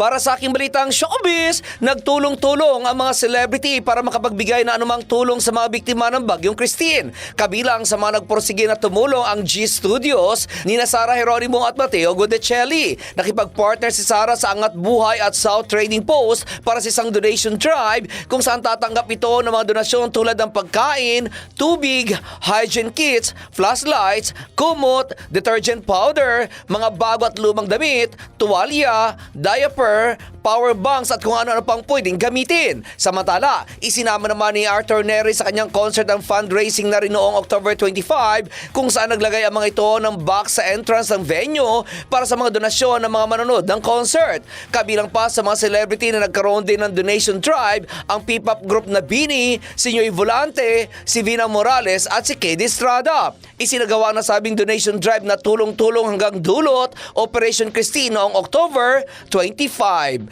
Para sa aking balitang showbiz, nagtulong-tulong ang mga celebrity para makapagbigay na anumang tulong sa mga biktima ng Bagyong Christine. Kabilang sa mga nagporsige na tumulong ang G Studios ni na Sara Heronimo at Mateo Godecelli. Nakipag-partner si Sara sa Angat Buhay at South Trading Post para sa isang donation drive kung saan tatanggap ito ng mga donasyon tulad ng pagkain, tubig, hygiene kits, flashlights, kumot, detergent powder, mga bago at lumang damit, tuwalya, diaper, power banks at kung ano-ano pang pwedeng gamitin. Samantala, isinama naman ni Arthur Neri sa kanyang concert ang fundraising na rin noong October 25 kung saan naglagay ang mga ito ng box sa entrance ng venue para sa mga donasyon ng mga manonood ng concert. Kabilang pa sa mga celebrity na nagkaroon din ng donation drive ang P-pop group na Bini, si Nyoy Volante, si Vina Morales at si Kay Estrada. Isinagawa na sabing donation drive na tulong-tulong hanggang dulot Operation Christine noong October 25.